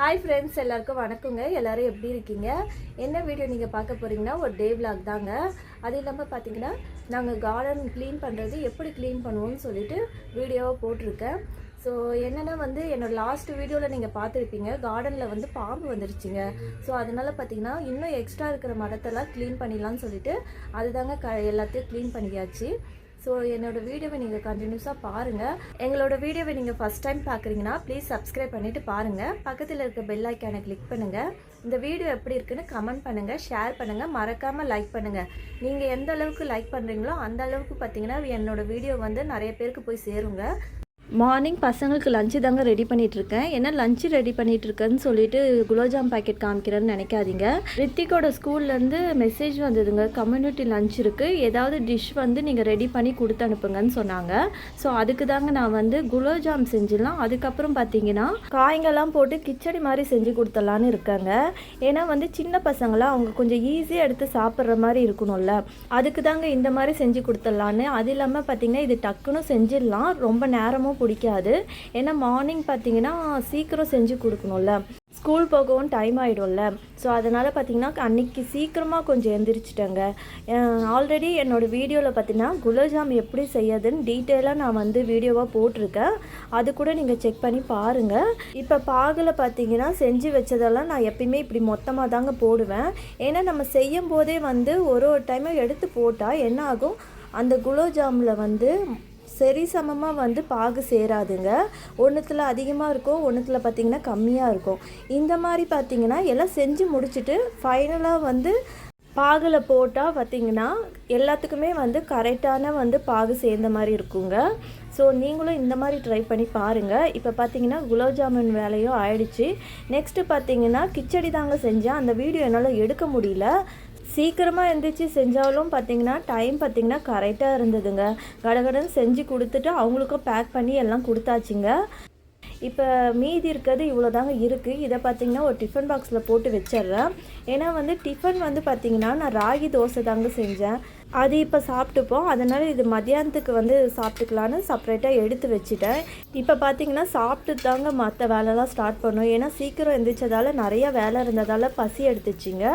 Hi friends எல்லாருக்கும் வணக்கங்க. எல்லோரும் எப்படி இருக்கீங்க? என்ன வீடியோ நீங்கள் பார்க்க போகிறீங்கன்னா ஒரு டே விளாக் தாங்க. அது இல்லாமல் பார்த்தீங்கன்னா நாங்கள் கார்டன் க்ளீன் பண்ணுறது எப்படி க்ளீன் பண்ணுவோம்னு சொல்லிட்டு வீடியோவை போட்டிருக்கேன். ஸோ என்னென்னா வந்து என்னோடய லாஸ்ட் வீடியோவில் நீங்கள் பார்த்துருப்பீங்க கார்டனில் வந்து பாம்பு வந்துருச்சுங்க. ஸோ அதனால் பார்த்தீங்கன்னா இன்னும் எக்ஸ்ட்ரா இருக்கிற மரத்தெல்லாம் க்ளீன் பண்ணிடலான்னு சொல்லிட்டு அதுதாங்க க எல்லாத்தையும் க்ளீன் பண்ணியாச்சு. ஸோ என்னோட வீடியோவை நீங்கள் கண்டினியூஸாக பாருங்கள் எங்களோட வீடியோவை நீங்கள் ஃபஸ்ட் டைம் பார்க்குறீங்கன்னா ப்ளீஸ் சப்ஸ்கிரைப் பண்ணிவிட்டு பாருங்கள் பக்கத்தில் இருக்க பெல் ஐக்கானை கிளிக் பண்ணுங்கள் இந்த வீடியோ எப்படி இருக்குன்னு கமெண்ட் பண்ணுங்கள் ஷேர் பண்ணுங்கள் மறக்காமல் லைக் பண்ணுங்கள் நீங்கள் எந்த அளவுக்கு லைக் பண்ணுறீங்களோ அந்த அளவுக்கு பார்த்தீங்கன்னா என்னோடய வீடியோ வந்து நிறைய பேருக்கு போய் சேருங்க. மார்னிங் பசங்களுக்கு லஞ்சு தாங்க ரெடி பண்ணிட்டு இருக்கேன் என்ன லஞ்சு ரெடி பண்ணிட்டு இருக்கேன்னு சொல்லிட்டு குலோப்ஜாம் பாக்கெட் காமிக்கிறேன்னு நினைக்காதீங்க. ரித்திகோட ஸ்கூல்லேருந்து மெசேஜ் வந்ததுங்க. கம்யூனிட்டி லஞ்ச் இருக்குது ஏதாவது டிஷ் வந்து நீங்கள் ரெடி பண்ணி கொடுத்து அனுப்புங்கன்னு சொன்னாங்க. ஸோ அதுக்கு தாங்க நான் வந்து குலோப்ஜாம் செஞ்சிடலாம். அதுக்கப்புறம் பார்த்தீங்கன்னா காய்ங்கெல்லாம் போட்டு கிச்சடி மாதிரி செஞ்சு கொடுத்துடலான்னு இருக்காங்க. ஏன்னா வந்து சின்ன பசங்களாம் அவங்க கொஞ்சம் ஈஸியாக எடுத்து சாப்பிட்ற மாதிரி இருக்கணும்ல. அதுக்கு தாங்க இந்த மாதிரி செஞ்சு கொடுத்துடலான்னு அது இல்லாமல் பார்த்தீங்கன்னா இது டக்குன்னு செஞ்சிடலாம். ரொம்ப நேரமும் பிடிக்காது. ஏன்னா மார்னிங் பார்த்தீங்கன்னா சீக்கிரம் செஞ்சு கொடுக்கணும்ல. ஸ்கூல் போகவும் டைம் ஆகிடும்ல ஸோ அதனால் பார்த்தீங்கன்னா அன்னைக்கு சீக்கிரமாக கொஞ்சம் எந்திரிச்சிட்டேங்க. ஆல்ரெடி என்னோடய வீடியோவில் பார்த்தீங்கன்னா குலோப்ஜாம் எப்படி செய்யறதுன்னு டீட்டெயிலாக நான் வந்து வீடியோவாக போட்டிருக்கேன். அது கூட நீங்கள் செக் பண்ணி பாருங்கள் இப்போ பாகில் பார்த்தீங்கன்னா செஞ்சு வச்சதெல்லாம் நான் எப்பயுமே இப்படி மொத்தமாக தாங்க போடுவேன். ஏன்னா நம்ம செய்யும் போதே வந்து ஒரு ஒரு டைமும் எடுத்து போட்டால் என்ன ஆகும்? அந்த குலோப்ஜாமில் வந்து சரி சமமாக வந்து பாகு சேராதுங்க. ஒன்றுத்தில் அதிகமாக இருக்கும் ஒன்றுத்தில் பார்த்தீங்கன்னா கம்மியாக இருக்கும். இந்த மாதிரி பார்த்தீங்கன்னா எல்லாம் செஞ்சு முடிச்சுட்டு ஃபைனலாக வந்து பாகில் போட்டால் பார்த்தீங்கன்னா எல்லாத்துக்குமே வந்து கரெக்டான வந்து பாகு சேர்ந்த மாதிரி இருக்குங்க. ஸோ நீங்களும் இந்த மாதிரி ட்ரை பண்ணி பாருங்கள் இப்போ பார்த்தீங்கன்னா குலோப் ஜாமுன் வேலையும் ஆயிடுச்சு. நெக்ஸ்ட்டு பார்த்தீங்கன்னா கிச்சடி தாங்க செஞ்சேன். அந்த வீடியோ என்னால் எடுக்க முடியல. சீக்கிரமாக எந்திரிச்சு செஞ்சாலும் பார்த்தீங்கன்னா டைம் பார்த்தீங்கன்னா கரெக்டாக இருந்ததுங்க. கடகடன்னு செஞ்சு கொடுத்துட்டு அவங்களுக்கும் பேக் பண்ணி எல்லாம் கொடுத்தாச்சுங்க. இப்போ மீதி இருக்கிறது இவ்வளோ தாங்க இருக்குது இதை பார்த்தீங்கன்னா ஒரு டிஃபன் பாக்ஸில் போட்டு வச்சிடுறேன். ஏன்னா வந்து டிஃபன் வந்து பார்த்தீங்கன்னா நான் ராகி தோசை தாங்க செஞ்சேன். அது இப்போ சாப்பிட்டுப்போம். அதனால் இது மதியானத்துக்கு வந்து சாப்பிட்டுக்கலான்னு செப்பரேட்டாக எடுத்து வச்சுட்டேன். இப்போ பார்த்தீங்கன்னா சாப்பிட்டு தாங்க மற்ற வேலைலாம் ஸ்டார்ட் பண்ணோம். ஏன்னா சீக்கிரம் எழுந்திரிச்சதால் நிறையா வேலை இருந்ததால் பசி எடுத்துச்சிங்க.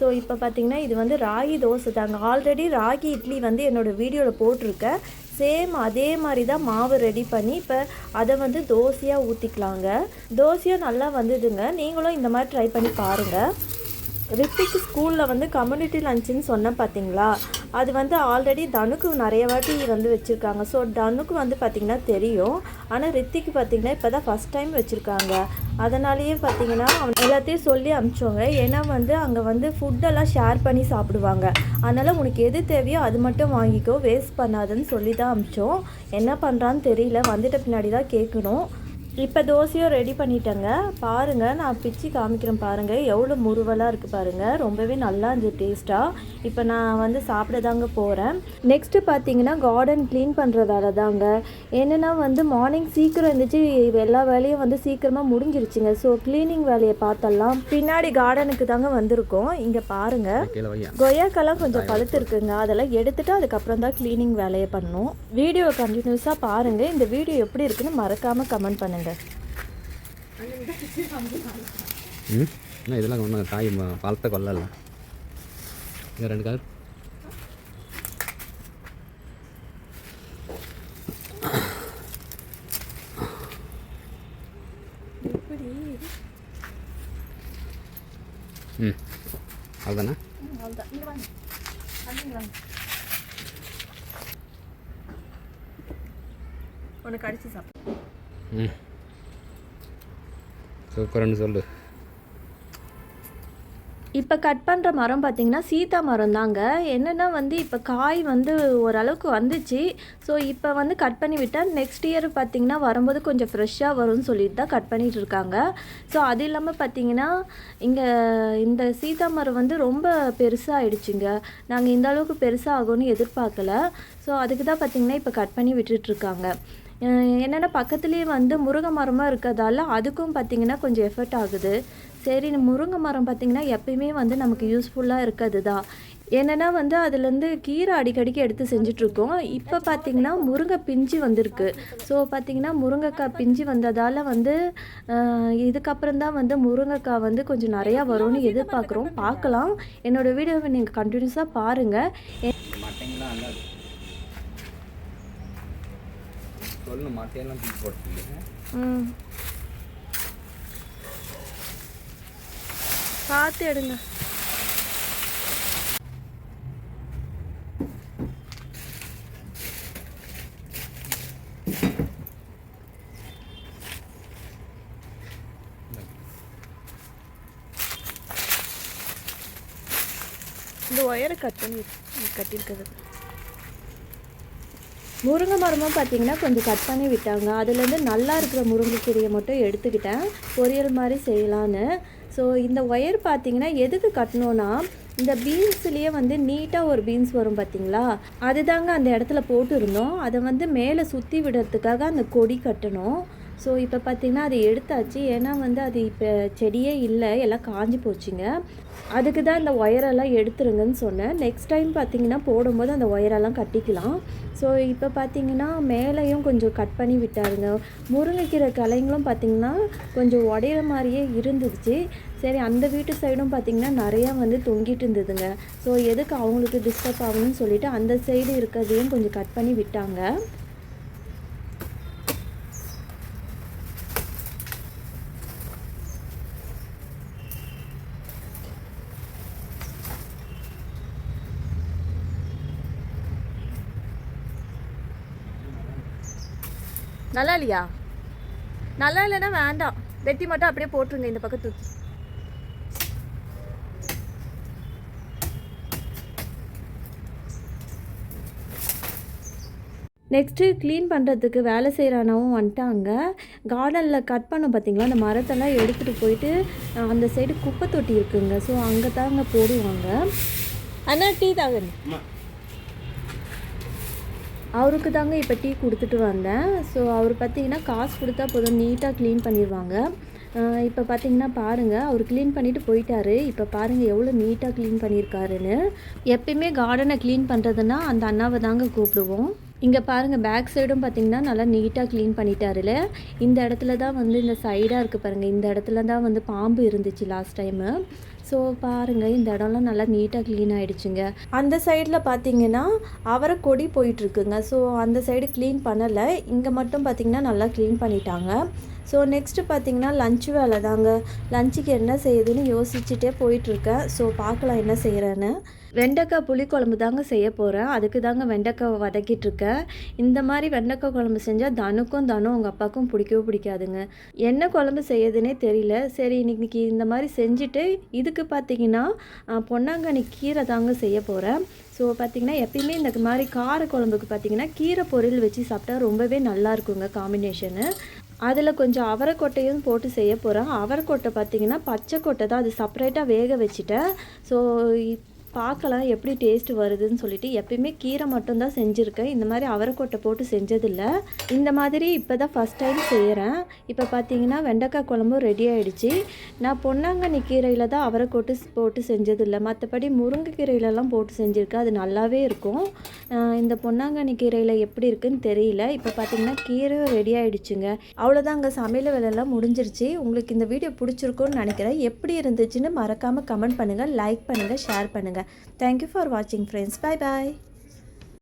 ஸோ இப்போ பார்த்தீங்கன்னா இது வந்து ராகி தோசை தாங்க. ஆல்ரெடி ராகி இட்லி வந்து என்னோடய வீடியோவில் போட்டிருக்கேன். சேம் அதே மாதிரி தான் மாவு ரெடி பண்ணி இப்போ அதை வந்து தோசையாக ஊற்றிக்கலாங்க தோசையும் நல்லா வந்ததுங்க. நீங்களும் இந்த மாதிரி ட்ரை பண்ணி பாருங்கள் ரித்திக் ஸ்கூலில் வந்து கம்யூனிட்டி லஞ்சுன்னு சொன்னேன் பார்த்தீங்களா அது வந்து ஆல்ரெடி தனுக்கு நிறைய வாட்டி வந்து வச்சுருக்காங்க. ஸோ தனுக்கு வந்து பார்த்திங்கன்னா தெரியும். ஆனால் ரித்திக்கு பார்த்திங்கன்னா இப்போ தான் ஃபஸ்ட் டைம் வச்சுருக்காங்க. அதனாலேயே பார்த்தீங்கன்னா அவன் எல்லாத்தையும் சொல்லி அனுப்பிச்சோங்க ஏன்னா வந்து அங்கே வந்து ஃபுட்டெல்லாம் ஷேர் பண்ணி சாப்பிடுவாங்க. அதனால் உனக்கு எது தேவையோ அது மட்டும் வாங்கிக்கோ. வேஸ்ட் பண்ணாதுன்னு சொல்லி தான் அனுப்பிச்சோம். என்ன பண்ணுறான்னு தெரியல. வந்துட்ட பின்னாடி தான் கேட்கணும். இப்போ தோசையும் ரெடி பண்ணிட்டேங்க. பாருங்கள் நான் பிச்சு காமிக்கிறேன் பாருங்கள் எவ்வளோ முருவலாக இருக்குது பாருங்கள் ரொம்பவே நல்லா இருந்துச்சு டேஸ்ட்டாக இப்போ நான் வந்து சாப்பிட தாங்க போகிறேன் நெக்ஸ்ட்டு பார்த்தீங்கன்னா கார்டன் க்ளீன் பண்ணுற வேலை தாங்க. என்னென்னா வந்து மார்னிங் சீக்கிரம் இருந்துச்சு எல்லா வேலையும் வந்து சீக்கிரமாக முடிஞ்சிருச்சுங்க. ஸோ க்ளீனிங் வேலையை பார்த்தலாம். பின்னாடி கார்டனுக்கு தாங்க வந்திருக்கோம். இங்கே பாருங்கள் கொய்யாக்கெல்லாம் கொஞ்சம் பழுத்து இருக்குங்க. அதெல்லாம் எடுத்துட்டு அதுக்கப்புறம் தான் க்ளீனிங் வேலையை பண்ணணும் வீடியோ கண்டினியூஸாக பாருங்கள் இந்த வீடியோ எப்படி இருக்குன்னு மறக்காமல் கமெண்ட் பண்ணுங்கள் ம்? என்ன இதெல்லாம் ஒன்றும் காய் பழத்தை கொல்லல இது ரெண்டு கால் ம். அதுதானே உனக்கு அடிச்சு சாப்பிடு. ம். சூப்பர்னு சொல்லு. இப்போ கட் பண்ணுற மரம் பார்த்தீங்கன்னா சீதா மரம் தாங்க. என்னென்னா வந்து இப்போ காய் வந்து ஓரளவுக்கு வந்துச்சு. ஸோ இப்போ வந்து கட் பண்ணி விட்டால் நெக்ஸ்ட் இயர் பார்த்தீங்கன்னா வரும்போது கொஞ்சம் ஃப்ரெஷ்ஷாக வரும்னு சொல்லிட்டு தான் கட் பண்ணிட்டு இருக்காங்க. ஸோ அது இல்லாமல் பார்த்தீங்கன்னா இங்கே இந்த சீதா மரம் வந்து ரொம்ப பெருசாகிடுச்சுங்க நாங்கள் இந்த அளவுக்கு பெருசாக ஆகும்னு எதிர்பார்க்கல. ஸோ அதுக்கு தான் பார்த்தீங்கன்னா இப்போ கட் பண்ணி விட்டுட்ருக்காங்க என்னென்னா பக்கத்துலேயே வந்து முருங்கை மரமாக இருக்கிறதால அதுக்கும் பார்த்தீங்கன்னா கொஞ்சம் எஃபர்ட் ஆகுது. சரி முருங்கை மரம் பார்த்திங்கன்னா எப்பயுமே வந்து நமக்கு யூஸ்ஃபுல்லாக இருக்கிறது தான் என்னென்னா வந்து அதுலேருந்து கீரை அடிக்கடிக்கு எடுத்து செஞ்சிட்ருக்கோம். இப்போ பார்த்திங்கன்னா முருங்கை பிஞ்சு வந்திருக்கு. ஸோ பார்த்தீங்கன்னா முருங்கைக்காய் பிஞ்சு வந்ததால் வந்து இதுக்கப்புறம் தான் வந்து முருங்கைக்காய் வந்து கொஞ்சம் நிறையா வரும்னு எதிர்பார்க்குறோம். பார்க்கலாம். என்னோடய வீடியோவை நீங்கள் கண்டினியூஸாக பாருங்கள் மட்டைங்கெல்லாம் சொல்லணும் மட்டையெல்லாம் தூக்கி போட்டுருக்கீங்க பார்த்து எடுங்க. இந்த ஒயரை கட் பண்ணி கட்டியிருக்குது முருங்கை மரமும் பார்த்தீங்கன்னா கொஞ்சம் கட் பண்ணி விட்டாங்க. அதுலேருந்து நல்லா இருக்கிற முருங்கைக்கீரையை மட்டும் எடுத்துக்கிட்டேன். பொரியல் மாதிரி செய்யலான்னு. ஸோ இந்த ஒயர் பார்த்தீங்கன்னா எதுக்கு கட்டணும்னா இந்த பீன்ஸ்லேயே வந்து நீட்டாக ஒரு பீன்ஸ் வரும் பார்த்தீங்களா? அதுதாங்க அந்த இடத்துல போட்டுருந்தோம். அதை வந்து மேலே சுற்றி விடுறதுக்காக அந்த கொடி கட்டணும். ஸோ இப்போ பார்த்தீங்கன்னா அதை எடுத்தாச்சு. ஏன்னா வந்து அது இப்போ செடியே இல்லை. எல்லாம் காஞ்சி போச்சுங்க. அதுக்கு தான் இந்த ஒயரெல்லாம் எடுத்துருங்கன்னு சொன்னேன். நெக்ஸ்ட் டைம் பார்த்திங்கன்னா போடும்போது அந்த ஒயரெல்லாம் கட்டிக்கலாம். ஸோ இப்போ பார்த்தீங்கன்னா மேலேயும் கொஞ்சம் கட் பண்ணி விட்டாருங்க. முருங்கைக்கீரை கலைங்களும் பார்த்தீங்கன்னா கொஞ்சம் உடையிற மாதிரியே இருந்துச்சு. சரி அந்த வீட்டு சைடும் பார்த்தீங்கன்னா நிறையா வந்து தொங்கிட்டு இருந்ததுங்க. ஸோ எதுக்கு அவங்களுக்கு டிஸ்டர்ப் ஆகணும்னு சொல்லிவிட்டு அந்த சைடு இருக்கிறதையும் கொஞ்சம் கட் பண்ணி விட்டாங்க. நல்லா இல்லையா? நல்லா இல்லைன்னா வேண்டாம். வெட்டி மட்டும் அப்படியே போட்டுருங்க இந்த பக்கம் தூக்கி. நெக்ஸ்ட்டு க்ளீன் பண்ணுறதுக்கு வேலை செய்கிறானவும் வந்துட்டாங்க. கார்டனில் கட் பண்ண பார்த்தீங்களா அந்த மரத்தெல்லாம் எடுத்துகிட்டு போயிட்டு அந்த சைடு குப்பை தொட்டி இருக்குங்க. ஸோ அங்கே தாங்க போடுவாங்க. அண்ணா டீ தாங்க. அவருக்கு தாங்க இப்போ டீ கொடுத்துட்டு வந்தேன். ஸோ அவர் பார்த்தீங்கன்னா காசு கொடுத்தா போதும் நீட்டாக க்ளீன் பண்ணிடுவாங்க இப்போ பார்த்தீங்கன்னா பாருங்கள் அவர் க்ளீன் பண்ணிட்டு போயிட்டாரு. இப்போ பாருங்கள் எவ்வளோ நீட்டாக க்ளீன் பண்ணியிருக்காருன்னு எப்பயுமே கார்டனை க்ளீன் பண்ணுறதுன்னா அந்த அண்ணாவை தாங்க கூப்பிடுவோம். இங்கே பாருங்கள் பேக் சைடும் பார்த்தீங்கன்னா நல்லா நீட்டாக க்ளீன் பண்ணிட்டாருல இந்த இடத்துல தான் வந்து இந்த சைடாக இருக்குது பாருங்கள் இந்த இடத்துல தான் வந்து பாம்பு இருந்துச்சு லாஸ்ட் டைமு ஸோ பாருங்கள் இந்த இடம்லாம் நல்லா நீட்டாக க்ளீன் ஆகிடுச்சுங்க அந்த சைடில் பார்த்தீங்கன்னா அவரை கொடி போயிட்டுருக்குங்க ஸோ அந்த சைடு க்ளீன் பண்ணலை. இங்கே மட்டும் பார்த்தீங்கன்னா நல்லா க்ளீன் பண்ணிட்டாங்க. ஸோ நெக்ஸ்ட்டு பார்த்தீங்கன்னா லஞ்ச் வேலை தாங்க லஞ்சுக்கு என்ன செய்யுதுன்னு யோசிச்சுட்டே போயிட்டுருக்கேன் ஸோ பார்க்கலாம் என்ன செய்கிறேன்னு வெண்டைக்காய் புளிக்குழம்பு தாங்க செய்ய போகிறேன் அதுக்கு தாங்க வெண்டைக்காய் வதக்கிட்டு இருக்கேன் இந்த மாதிரி வெண்டைக்காய் குழம்பு செஞ்சால் தனுக்கும் தனும் உங்கள் அப்பாவுக்கும் பிடிக்கவே பிடிக்காதுங்க. என்ன குழம்பு செய்யுதுன்னே தெரியல. சரி இன்னைக்கு இந்த மாதிரி செஞ்சுட்டு இதுக்கு பார்த்தீங்கன்னா பொன்னாங்கண்ணி கீரை தாங்க செய்ய போகிறேன் ஸோ பார்த்திங்கன்னா எப்பயுமே இந்த மாதிரி கார குழம்புக்கு பார்த்தீங்கன்னா கீரை பொரியல் வச்சு சாப்பிட்டா ரொம்பவே நல்லா இருக்குங்க காம்பினேஷனு அதில் கொஞ்சம் அவரைக்கொட்டையும் போட்டு செய்ய போகிறேன் அவரைக்கொட்டை பார்த்தீங்கன்னா பச்சை கொட்டை தான். அது செப்பரேட்டாக வேக வச்சுட்டேன். ஸோ பார்க்கலாம் எப்படி டேஸ்ட் வருதுன்னு சொல்லிட்டு எப்பயுமே கீரை மட்டும்தான் செஞ்சுருக்கேன். இந்த மாதிரி அவரைக்கொட்டை போட்டு செஞ்சதில்லை. இந்த மாதிரி இப்போ தான் ஃபஸ்ட் டைம் செய்கிறேன் இப்போ பார்த்தீங்கன்னா வெண்டைக்காய் குழம்பும் ரெடி ஆகிடுச்சி நான் பொன்னாங்கண்ணி கீரையில் தான் அவரைக்கொட்டு போட்டு செஞ்சதில்லை. மற்றபடி முருங்கைக்கீரையிலலாம் போட்டு செஞ்சுருக்கேன். அது நல்லாவே இருக்கும். இந்த பொன்னாங்கண்ணி கீரையில் எப்படி இருக்குன்னு தெரியல. இப்போ பார்த்தீங்கன்னா கீரையும் ரெடி ஆகிடுச்சுங்க அவ்வளோதாங்க சமையல் வேலையெல்லாம் முடிஞ்சிருச்சு. உங்களுக்கு இந்த வீடியோ பிடிச்சிருக்கும்னு நினைக்கிறேன். எப்படி இருந்துச்சுன்னு மறக்காமல் கமெண்ட் பண்ணுங்கள் லைக் பண்ணுங்கள் ஷேர் பண்ணுங்கள் thank you for watching friends bye bye